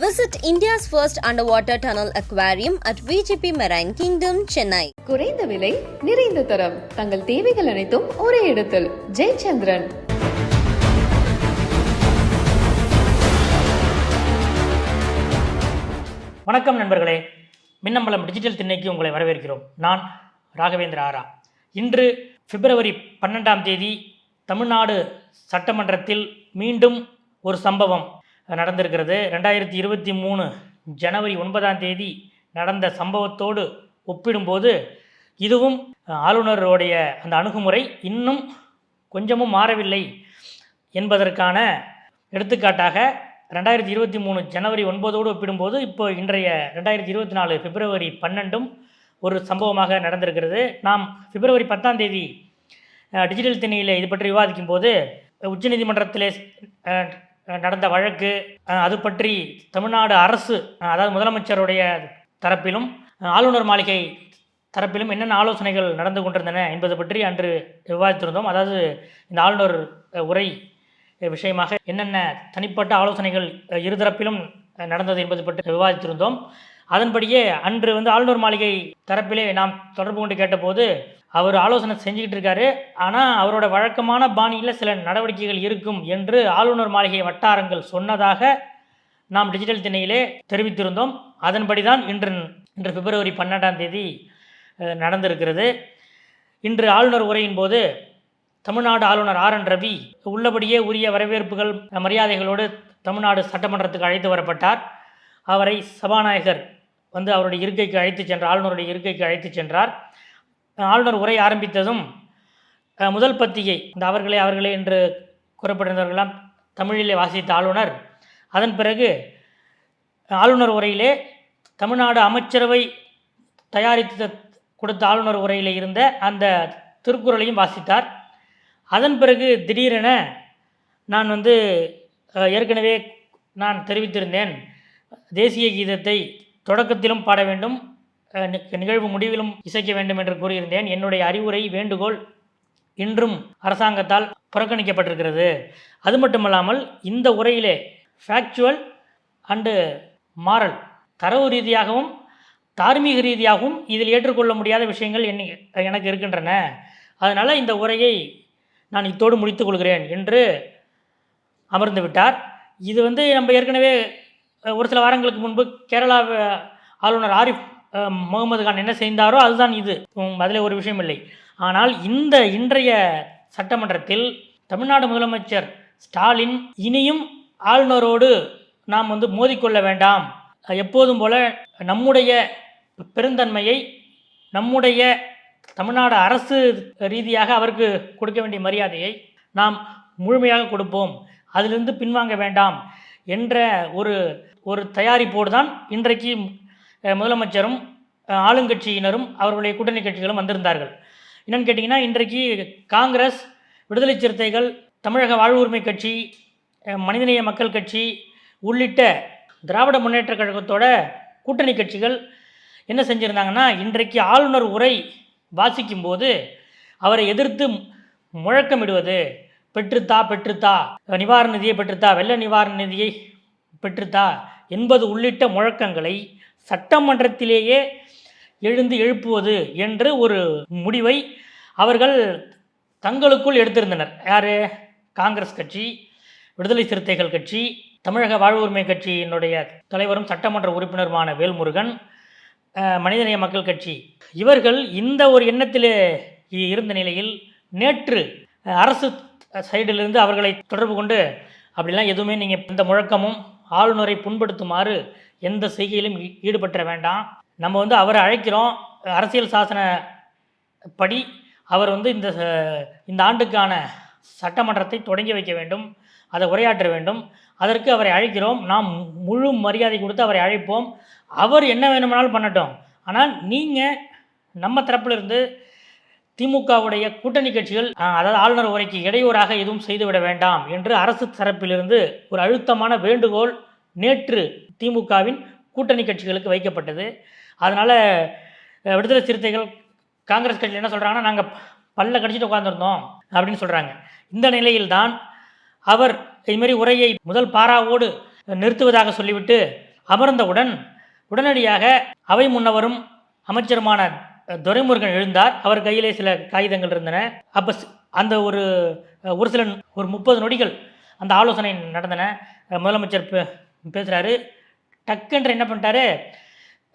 Visit India's first underwater tunnel aquarium at VGP Marine Kingdom, Chennai. குறைந்த விலை நிறைந்த தரம். தங்கள் தேவைகள் அனைத்தும் ஒரே இடத்தில். ஜெயச்சந்திரன். வணக்கம் நண்பர்களே. மின்னம்பலம் டிஜிட்டல் திண்ணைக்கு உங்களை வரவேற்கிறோம். நான் ராகவேந்திர ஆரா. இன்று பிப்ரவரி பன்னெண்டாம் தேதி தமிழ்நாடு சட்டமன்றத்தில் மீண்டும் ஒரு சம்பவம் நடந்திருக்கிறது. ரெண்டாயிரத்தி இருபத்தி மூணு ஜனவரி ஒன்பதாம் தேதி நடந்த சம்பவத்தோடு ஒப்பிடும்போது இதுவும் ஆளுநருடைய அந்த அணுகுமுறை இன்னும் கொஞ்சமும் மாறவில்லை என்பதற்கான எடுத்துக்காட்டாக ரெண்டாயிரத்தி இருபத்தி மூணு ஜனவரி ஒன்பதோடு ஒப்பிடும்போது இப்போ இன்றைய ரெண்டாயிரத்தி இருபத்தி நாலு பிப்ரவரி பன்னெண்டும் ஒரு சம்பவமாக நடந்திருக்கிறது. நாம் பிப்ரவரி பத்தாம் தேதி டிஜிட்டல் திணையில் இது பற்றி விவாதிக்கும் போது உச்சநீதிமன்றத்திலே நடந்த வழக்கு அது பற்றி தமிழ்நாடு அரசு அதாவது முதலமைச்சருடைய தரப்பிலும் ஆளுநர் மாளிகை தரப்பிலும் என்னென்ன ஆலோசனைகள் நடந்து கொண்டிருந்தன என்பது பற்றி அன்று விவாதித்திருந்தோம். அதாவது இந்த ஆளுநர் உரை விஷயமாக என்னென்ன தனிப்பட்ட ஆலோசனைகள் இருதரப்பிலும் நடந்தது என்பது பற்றி விவாதித்திருந்தோம். அதன்படியே அன்று வந்து ஆளுநர் மாளிகை தரப்பிலே நாம் தொடர்பு கொண்டு கேட்டபோது அவர் ஆலோசனை செஞ்சுக்கிட்டு இருக்காரு. ஆனால் அவரோட வழக்கமான பாணியில் சில நடவடிக்கைகள் இருக்கும் என்று ஆளுநர் மாளிகை வட்டாரங்கள் சொன்னதாக நாம் டிஜிட்டல் திணையிலே தெரிவித்திருந்தோம். அதன்படி தான் இன்று இன்று பிப்ரவரி பன்னெண்டாம் தேதி நடந்திருக்கிறது. இன்று ஆளுநர் உரையின் போது தமிழ்நாடு ஆளுநர் ஆர் என் ரவி உள்ளபடியே உரிய வரவேற்புகள் மரியாதைகளோடு தமிழ்நாடு சட்டமன்றத்துக்கு அழைத்து வரப்பட்டார். அவரை சபாநாயகர் வந்து அவருடைய இருக்கைக்கு அழைத்து சென்றார் ஆளுநருடைய இருக்கைக்கு அழைத்து சென்றார். ஆளுநர் உரை ஆரம்பித்ததும் முதல் பத்தியை இந்த அவர்களே அவர்களே என்று கூறப்படுகிறவர்களெல்லாம் தமிழிலே வாசித்த ஆளுநர். அதன் பிறகு ஆளுநர் உரையிலே தமிழ்நாடு அமைச்சரவை தயாரித்து கொடுத்த ஆளுநர் உரையில் இருந்த அந்த திருக்குறளையும் வாசித்தார். அதன் பிறகு திடீரென நான் வந்து ஏற்கனவே நான் தெரிவித்திருந்தேன். தேசிய கீதத்தை தொடக்கத்திலும் பாட வேண்டும் நி- நிகழ்வு முடிவிலும் இசைக்க வேண்டும் என்று கூறியிருந்தேன். என்னுடைய அறிவுரை வேண்டுகோள் இன்றும் அரசாங்கத்தால் புறக்கணிக்கப்பட்டிருக்கிறது. அது மட்டுமல்லாமல் இந்த உரையிலே ஃபேக்சுவல் அண்டு மாரல் தரவு ரீதியாகவும் தார்மீக ரீதியாகவும் இதில் ஏற்றுக்கொள்ள முடியாத விஷயங்கள் என்னை எனக்கு இருக்கின்றன. அதனால் இந்த உரையை நான் இத்தோடு முடித்துக் கொள்கிறேன் என்று அமர்ந்து விட்டார் இது வந்து நம்ம ஏற்கனவே ஒரு சில வாரங்களுக்கு முன்பு கேரளா ஆளுநர் ஆரிஃப் முகமது கான் என்ன செய்தாரோ அதுதான் இது. அதில் ஒரு விஷயம் இல்லை. ஆனால் இந்த இன்றைய சட்டமன்றத்தில் தமிழ்நாடு முதலமைச்சர் ஸ்டாலின் இனியும் ஆளுநரோடு நாம் வந்து மோதிக்கொள்ள வேண்டாம். எப்போதும் போல நம்முடைய பெருந்தன்மையை நம்முடைய தமிழ்நாடு அரசு ரீதியாக அவருக்கு கொடுக்க வேண்டிய மரியாதையை நாம் முழுமையாக கொடுப்போம். அதிலிருந்து பின்வாங்க வேண்டாம் என்ற ஒரு ஒரு தயாரிப்போடு தான் இன்றைக்கு முதலமைச்சரும் ஆளுங்கட்சியினரும் அவர்களுடைய கூட்டணி கட்சிகளும் வந்திருந்தார்கள். என்னென்னு கேட்டிங்கன்னா இன்றைக்கு காங்கிரஸ் விடுதலை சிறுத்தைகள் தமிழக வாழ்வுரிமை கட்சி மனிதநேய மக்கள் கட்சி உள்ளிட்ட திராவிட முன்னேற்றக் கழகத்தோட கூட்டணி கட்சிகள் என்ன செஞ்சுருந்தாங்கன்னா இன்றைக்கு ஆளுநர் உரை வாசிக்கும்போது அவரை எதிர்த்து முழக்கமிடுவது பெற்றுத்தா பெற்றுத்தா நிவாரண நிதியை பெற்றுத்தா வெள்ள நிவாரண நிதியை பெற்றுத்தா என்பது உள்ளிட்ட முழக்கங்களை சட்டமன்றத்திலேயே எழுந்து எழுப்புவது என்று ஒரு முடிவை அவர்கள் தங்களுக்குள் எடுத்திருந்தனர். யார்? காங்கிரஸ் கட்சி விடுதலை சிறுத்தைகள் கட்சி தமிழக வாழ்வு உரிமை கட்சியினுடைய தலைவரும் சட்டமன்ற உறுப்பினருமான வேல்முருகன் மனிதநேய மக்கள் கட்சி. இவர்கள் இந்த ஒரு எண்ணத்திலே இருந்த நிலையில் நேற்று அரசு சைடிலிருந்து அவர்களை தொடர்பு கொண்டு அப்படிலாம் எதுவுமே நீங்கள் எந்த முழக்கமும் ஆளுநரை புண்படுத்துமாறு எந்த செய்கையிலும் ஈ- வேண்டாம். நம்ம வந்து அவரை அழைக்கிறோம். அரசியல் சாசன படி அவர் வந்து இந்த இந்த ஆண்டுக்கான சட்டமன்றத்தை தொடங்கி வைக்க வேண்டும். அதை உரையாற்ற வேண்டும். அதற்கு அவரை அழைக்கிறோம். நாம் முழு மரியாதை கொடுத்து அவரை அழைப்போம். அவர் என்ன வேணுமானாலும் பண்ணட்டும். ஆனால் நீங்கள் நம்ம தரப்பிலிருந்து திமுகவுடைய கூட்டணி கட்சிகள் அதாவது ஆளுநர் உரைக்கு இடையூறாக எதுவும் செய்துவிட வேண்டாம் என்று அரசு தரப்பிலிருந்து ஒரு அழுத்தமான வேண்டுகோள் நேற்று திமுகவின் கூட்டணி கட்சிகளுக்கு வைக்கப்பட்டது. அதனால் விடுதலை சிறுத்தைகள் காங்கிரஸ் கட்சியில் என்ன சொல்கிறாங்கன்னா நாங்கள் பல்ல கடிச்சிட்டு உட்காந்துருந்தோம் அப்படின்னு சொல்கிறாங்க இந்த நிலையில்தான் அவர் இதுமாரி உரையை முதல் பாராவோடு நிறுத்துவதாக சொல்லிவிட்டு அமர்ந்தவுடன் உடனடியாக அவை முன்னவரும் அமைச்சருமான துரைமுருகன் எழுந்தார். அவர் கையிலே சில காகிதங்கள் இருந்தன. அப்போ அந்த ஒரு ஒரு சில ஒரு முப்பது நொடிகள் அந்த ஆலோசனை நடந்தன. முதலமைச்சர் பே பேசுகிறாரு டக்குன்ற என்ன பண்ணிட்டாரு?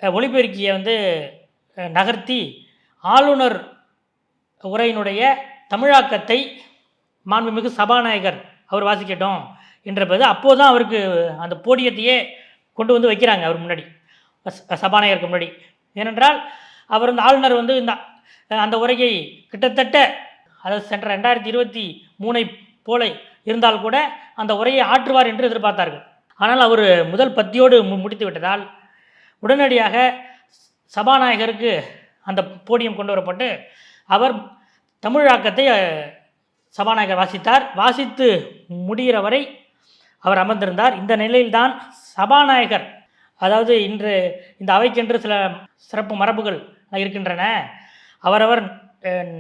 ஒளிபெருக்கியை ஒலிபெருக்கியை வந்து நகர்த்தி ஆளுநர் உரையினுடைய தமிழாக்கத்தை மாண்புமிகு சபாநாயகர் அவர் வாசிக்கட்டும் என்றபோது அப்போது தான் அவருக்கு அந்த போடியத்தையே கொண்டு வந்து வைக்கிறாங்க அவர் முன்னாடி. சபாநாயகருக்கு முன்னாடி. ஏனென்றால் அவர் அந்த ஆளுநர் வந்து இந்த அந்த உரையை கிட்டத்தட்ட அதாவது சென்ற ரெண்டாயிரத்தி இருபத்தி மூணை போல இருந்தால் கூட அந்த உரையை ஆற்றுவார் என்று எதிர்பார்த்தார்கள். ஆனால் அவர் முதல் பத்தியோடு மு- முடித்து விட்டதால் உடனடியாக சபாநாயகருக்கு அந்த போடியம் கொண்டு வரப்பட்டு அவர் தமிழாக்கத்தை சபாநாயகர் வாசித்தார். வாசித்து முடிகிற வரை அவர் அமர்ந்திருந்தார். இந்த நிலையில்தான் சபாநாயகர் அதாவது இன்று இந்த அவைக்கென்று சில சிறப்பு மரபுகள் இருக்கின்றன. அவரவர்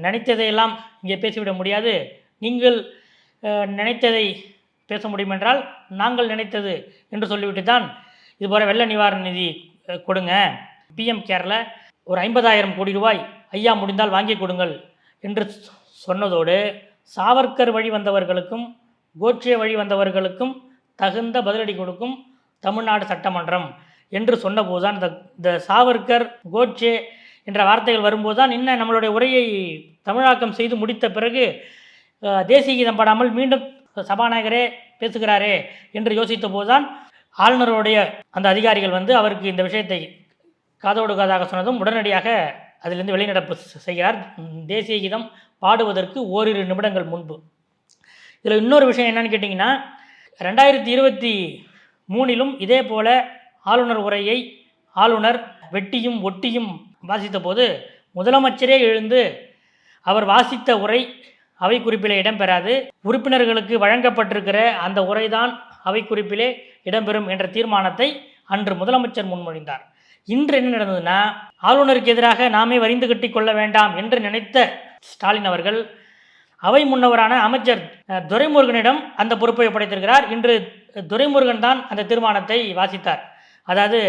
நினைத்ததையெல்லாம் இங்கே பேசிவிட முடியாது. நீங்கள் நினைத்ததை பேச முடியுமென்றால் நாங்கள் நினைத்தது என்று சொல்லிவிட்டு தான் இதுபோல வெள்ள நிவாரண நிதி கொடுங்க. பிஎம் கேரில் ஒரு ஐம்பதாயிரம் கோடி ரூபாய் ஐயா முடிந்தால் வாங்கி கொடுங்கள் என்று சொன்னதோடு சாவர்கர் வழி வந்தவர்களுக்கும் கோட்சே வழி வந்தவர்களுக்கும் தகுந்த பதிலடி கொடுக்கும் தமிழ்நாடு சட்டமன்றம் என்று சொன்னபோது தான் இந்த சாவர்கர் கோட்சே என்ற வார்த்தைகள் வரும்போது தான் இன்னும் நம்மளுடைய உரையை தமிழாக்கம் செய்து முடித்த பிறகு தேசிய கீதம் பாடாமல் மீண்டும் சபாநாயகரே பேசுகிறாரே என்று யோசித்த போதுதான் ஆளுநருடைய அந்த அதிகாரிகள் வந்து அவருக்கு இந்த விஷயத்தை காதோடு காதாக சொன்னதும் உடனடியாக அதிலிருந்து வெளிநடப்பு செய்கிறார். தேசிய கீதம் பாடுவதற்கு ஓரிரு நிமிடங்கள் முன்பு. இதில் இன்னொரு விஷயம் என்னன்னு கேட்டிங்கன்னா ரெண்டாயிரத்தி இருபத்தி மூணிலும் இதே போல ஆளுநர் உரையை ஆளுநர் வெட்டியும் ஒட்டியும் வாசித்த போது முதலமைச்சரே எழுந்து அவர் வாசித்த உரை அவை குறிப்பிலே இடம்பெறாது. உறுப்பினர்களுக்கு வழங்கப்பட்டிருக்கிற அந்த உரைதான் அவை குறிப்பிலே இடம்பெறும் என்ற தீர்மானத்தை அன்று முதலமைச்சர் முன்மொழிந்தார். இன்று என்ன நடந்ததுன்னா ஆளுநருக்கு எதிராக நாமே வரிந்து கட்டி கொள்ள வேண்டாம் என்று நினைத்த ஸ்டாலின் அவர்கள் அவை முன்னவரான அமைச்சர் துரைமுருகனிடம் அந்த பொறுப்பை ஒப்படைத்திருக்கிறார். இன்று துரைமுருகன் தான் அந்த தீர்மானத்தை வாசித்தார். அதாவது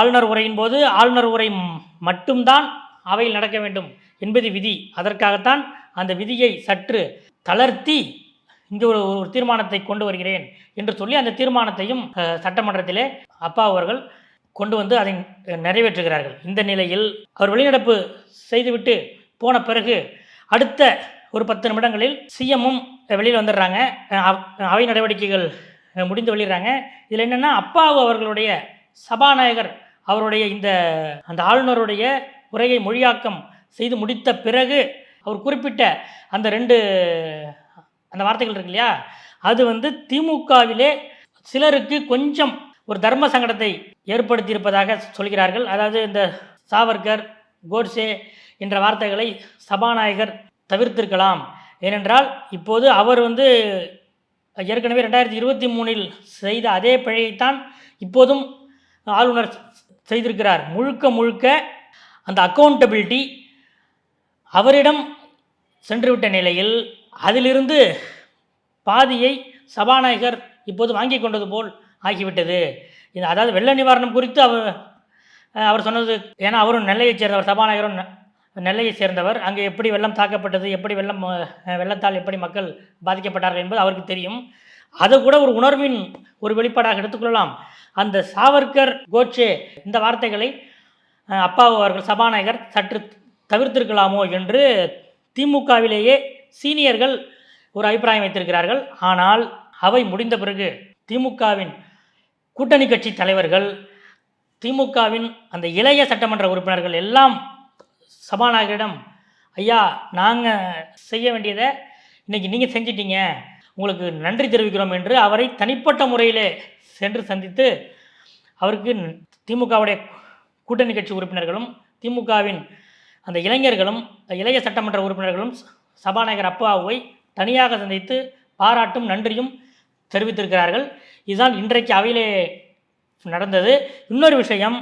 ஆளுநர் உரையின் போது ஆளுநர் உரை மட்டும்தான் அவையில் நடக்க வேண்டும் என்பது விதி. அதற்காகத்தான் அந்த விதியை சற்று தளர்த்தி இங்கே ஒரு ஒரு தீர்மானத்தை கொண்டு வருகிறேன் என்று சொல்லி அந்த தீர்மானத்தையும் சட்டமன்றத்திலே அப்பா அவர்கள் கொண்டு வந்து அதை நிறைவேற்றுகிறார்கள். இந்த நிலையில் அவர் வெளிநடப்பு செய்துவிட்டு போன பிறகு அடுத்த ஒரு பத்து நிமிடங்களில் சிஎம்மும் வெளியில் வந்துடுறாங்க. அவை நடவடிக்கைகள் முடிந்து வெளியிடுறாங்க. இதில் என்னென்னா அப்பாவு அவர்களுடைய சபாநாயகர் அவருடைய இந்த அந்த ஆளுநருடைய உரையை மொழியாக்கம் செய்து முடித்த பிறகு அவர் குறிப்பிட்ட அந்த ரெண்டு அந்த வார்த்தைகள் இருக்கு இல்லையா? அது வந்து திமுகவிலே சிலருக்கு கொஞ்சம் ஒரு தர்ம சங்கடத்தை ஏற்படுத்தியிருப்பதாக சொல்கிறார்கள். அதாவது இந்த சாவர்கர் கோட்ஸே என்ற வார்த்தைகளை சபாநாயகர் தவிர்த்திருக்கலாம். ஏனென்றால் இப்போது அவர் வந்து ஏற்கனவே ரெண்டாயிரத்தி இருபத்தி மூணில் செய்த அதே பிழையைத்தான் இப்போதும் ஆளுநர் செய்திருக்கிறார். முழுக்க முழுக்க அந்த அக்கௌண்டபிலிட்டி அவரிடம் சென்றுவிட்ட நிலையில் அதிலிருந்து பாதியை சபாநாயகர் இப்போது வாங்கி கொண்டது போல் ஆகிவிட்டது. இது அதாவது வெள்ள நிவாரணம் குறித்து அவர் அவர் சொன்னது ஏன்னா அவரும் நெல்லையைச் சேர்ந்தவர் சபாநாயகரும் நெல்லையைச் நெல்லையை சேர்ந்தவர். அங்கே எப்படி வெள்ளம் தாக்கப்பட்டது எப்படி வெள்ளம் வெள்ளத்தால் எப்படி மக்கள் பாதிக்கப்பட்டார்கள் என்பது அவருக்கு தெரியும். அதை கூட ஒரு உணர்வின் ஒரு வெளிப்பாடாக எடுத்துக்கொள்ளலாம். அந்த சாவர்கர் கோட்சே இந்த வார்த்தைகளை அப்பாவு அவர்கள் சபாநாயகர் சற்று தவிர்த்திருக்கலாமோ என்று திமுகவிலேயே சீனியர்கள் ஒரு அபிப்பிராயம் வைத்திருக்கிறார்கள். ஆனால் அவை முடிந்த பிறகு திமுகவின் கூட்டணி கட்சி தலைவர்கள் திமுகவின் அந்த இளைய சட்டமன்ற உறுப்பினர்கள் எல்லாம் சபாநாயகரிடம் ஐயா நாங்கள் செய்ய வேண்டியதை இன்றைக்கி நீங்கள் செஞ்சிட்டீங்க. உங்களுக்கு நன்றி தெரிவிக்கிறோம் என்று அவரை தனிப்பட்ட முறையிலே சென்று சந்தித்து அவருக்கு திமுகவுடைய கூட்டணி கட்சி உறுப்பினர்களும் திமுகவின் அந்த இளைஞர்களும் இளைய சட்டமன்ற உறுப்பினர்களும் சபாநாயகர் அப்பாவை தனியாக சந்தித்து பாராட்டும் நன்றியும் தெரிவித்திருக்கிறார்கள். இதுதான் இன்றைக்கு அவையிலே நடந்தது. இன்னொரு விஷயம்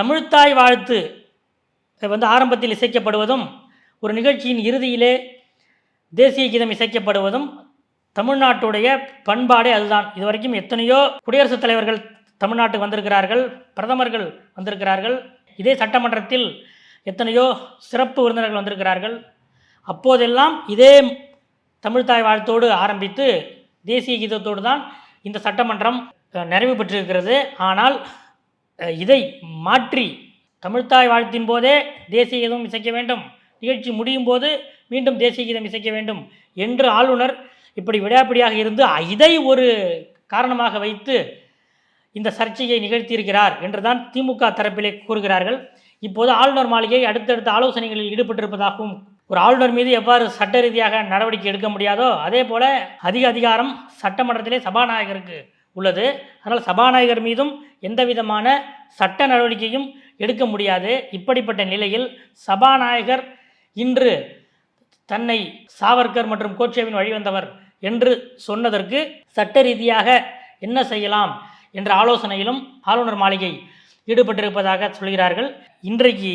தமிழ்த்தாய் வாழ்த்து வந்து ஆரம்பத்தில் இசைக்கப்படுவதும் ஒரு நிகழ்ச்சியின் இறுதியிலே தேசிய கீதம் இசைக்கப்படுவதும் தமிழ்நாட்டுடைய பண்பாடே அதுதான். இதுவரைக்கும் எத்தனையோ குடியரசுத் தலைவர்கள் தமிழ்நாட்டுக்கு வந்திருக்கிறார்கள் பிரதமர்கள் வந்திருக்கிறார்கள். இதே சட்டமன்றத்தில் எத்தனையோ சிறப்பு விருந்தினர்கள் வந்திருக்கிறார்கள். அப்போதெல்லாம் இதே தமிழ்தாய் வாழ்த்தோடு ஆரம்பித்து தேசிய கீதத்தோடு தான் இந்த சட்டமன்றம் நிறைவு பெற்றிருக்கிறது. ஆனால் இதை மாற்றி தமிழ்தாய் வாழ்த்தின் போதே தேசிய கீதம் இசைக்க வேண்டும். நிகழ்ச்சி முடியும் போது மீண்டும் தேசிய கீதம் இசைக்க வேண்டும் என்று ஆளுநர் இப்படி விடாப்பிடியாக இருந்து இதை ஒரு காரணமாக வைத்து இந்த சர்ச்சையை நிகழ்த்தியிருக்கிறார் என்றுதான் திமுக தரப்பிலே கூறுகிறார்கள். இப்போது ஆளுநர் மாளிகை அடுத்தடுத்த ஆலோசனைகளில் ஈடுபட்டிருப்பதாகவும் ஒரு ஆளுநர் மீது எவ்வாறு சட்ட ரீதியாக நடவடிக்கை எடுக்க முடியாதோ அதே போல அதிக அதிகாரம் சட்டமன்றத்திலே சபாநாயகருக்கு உள்ளது. அதனால் சபாநாயகர் மீதும் எந்த விதமான சட்ட நடவடிக்கையும் எடுக்க முடியாது. இப்படிப்பட்ட நிலையில் சபாநாயகர் இன்று தன்னை சாவர்கர் மற்றும் கோட்சேவின் வழிவந்தவர் என்று சொன்னதற்கு சட்ட ரீதியாக என்ன செய்யலாம் என்ற ஆலோசனையிலும் ஆளுநர் மாளிகை ஈடுபட்டிருப்பதாக சொல்கிறார்கள். இன்றைக்கு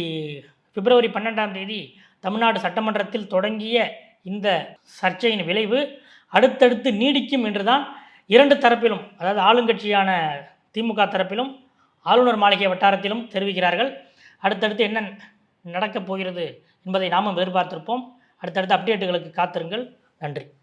பிப்ரவரி பன்னெண்டாம் தேதி தமிழ்நாடு சட்டமன்றத்தில் தொடங்கிய இந்த சர்ச்சையின் விளைவு அடுத்தடுத்து நீடிக்கும் என்றுதான் இரண்டு தரப்பிலும் அதாவது ஆளுங்கட்சியான திமுக தரப்பிலும் ஆளுநர் மாளிகை வட்டாரத்திலும் தெரிவிக்கிறார்கள். அடுத்தடுத்து என்ன நடக்கப் போகிறது என்பதை நாமும் எதிர்பார்த்திருப்போம். அடுத்தடுத்த அப்டேட்டுகளுக்கு காத்திருங்கள். நன்றி.